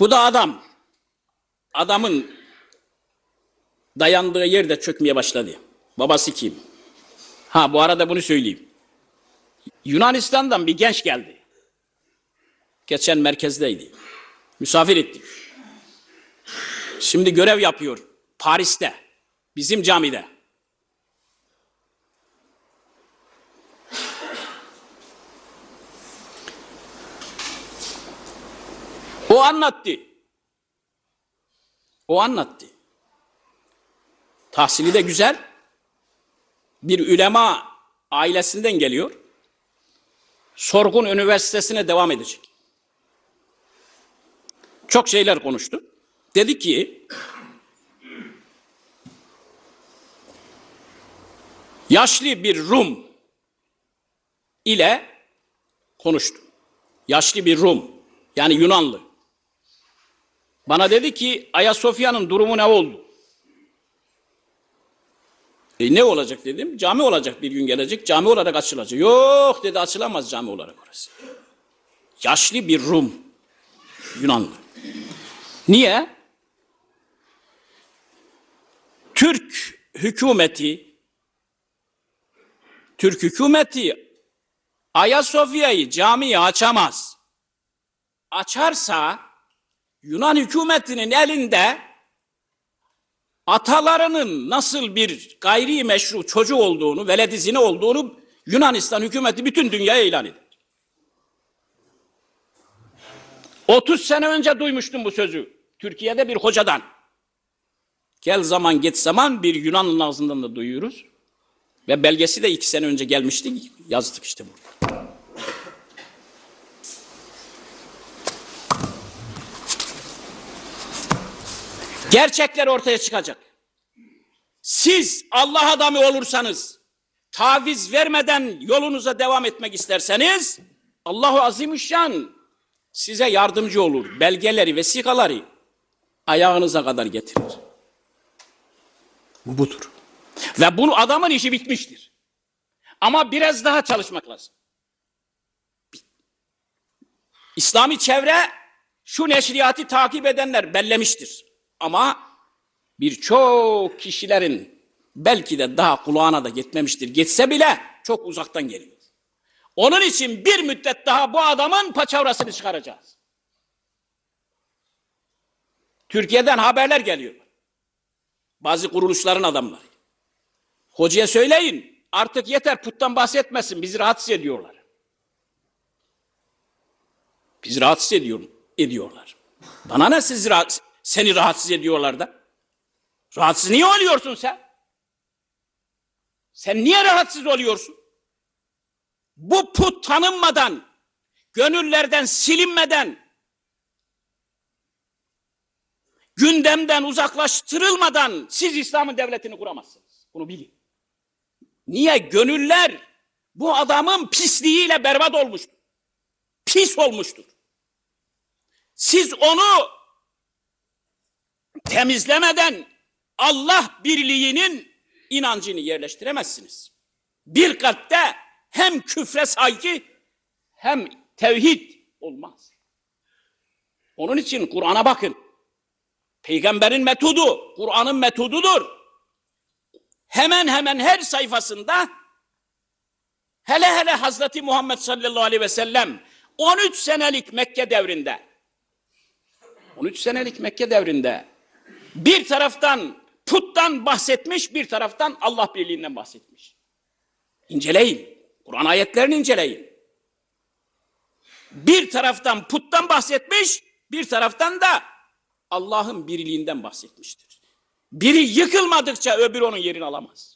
Bu da adam. Adamın dayandığı yerde çökmeye başladı. Babası kim? Ha bu arada bunu söyleyeyim. Yunanistan'dan bir genç geldi. Geçen merkezdeydi. Misafir ettik. Şimdi görev yapıyor Paris'te. Bizim camide. O anlattı. O anlattı. Tahsili de güzel. Bir ülema ailesinden geliyor. Sorgun Üniversitesi'ne devam edecek. Çok şeyler konuştu. Dedi ki yaşlı bir Rum ile konuştu. Yaşlı bir Rum yani Yunanlı. Bana dedi ki Ayasofya'nın durumu ne oldu? E ne olacak dedim. Cami olacak bir gün gelecek. Cami olarak açılacak. Yok dedi açılamaz cami olarak orası. Yaşlı bir Rum. Yunanlı. Niye? Türk hükümeti Türk hükümeti Ayasofya'yı camiyi açamaz. Açarsa Yunan hükümetinin elinde atalarının nasıl bir gayri meşru çocuğu olduğunu, veledizini olduğunu Yunanistan hükümeti bütün dünyaya ilan eder. 30 sene önce duymuştum bu sözü. Türkiye'de bir hocadan. Gel zaman geç zaman bir Yunan'ın ağzından da duyuyoruz. Ve belgesi de iki sene önce gelmişti. Yazdık işte burada. Gerçekler ortaya çıkacak. Siz Allah adamı olursanız, taviz vermeden yolunuza devam etmek isterseniz, Allahu Azimüşşan size yardımcı olur. Belgeleri, vesikaları ayağınıza kadar getirir. Bu budur. Ve bu adamın işi bitmiştir. Ama biraz daha çalışmak lazım. İslami çevre şu neşriyatı takip edenler bellemiştir. Ama birçok kişilerin belki de daha kulağına da gitmemiştir. Gitse bile çok uzaktan geliyor. Onun için bir müddet daha bu adamın paçavrasını çıkaracağız. Türkiye'den haberler geliyor. Bazı kuruluşların adamları. Hocaya söyleyin artık yeter puttan bahsetmesin bizi rahatsız ediyorlar. Bizi rahatsız ediyor, ediyorlar. Bana ne sizi rahatsız, seni rahatsız ediyorlar da? Rahatsız niye oluyorsun sen? Sen niye rahatsız oluyorsun? Bu put tanınmadan, gönüllerden silinmeden, gündemden uzaklaştırılmadan siz İslam'ın devletini kuramazsınız. Bunu bilin. Niye? Gönüller bu adamın pisliğiyle berbat olmuştur. Pis olmuştur. Siz onu temizlemeden Allah birliğinin inancını yerleştiremezsiniz. Bir kalpte hem küfre saygı hem tevhid olmaz. Onun için Kur'an'a bakın. Peygamberin metodu, Kur'an'ın metodudur. Hemen hemen her sayfasında hele hele Hazreti Muhammed sallallahu aleyhi ve sellem 13 senelik Mekke devrinde 13 senelik Mekke devrinde bir taraftan puttan bahsetmiş, bir taraftan Allah birliğinden bahsetmiş. İnceleyin. Kur'an ayetlerini inceleyin. Bir taraftan puttan bahsetmiş, bir taraftan da Allah'ın birliğinden bahsetmiştir. Biri yıkılmadıkça öbürü onun yerini alamaz.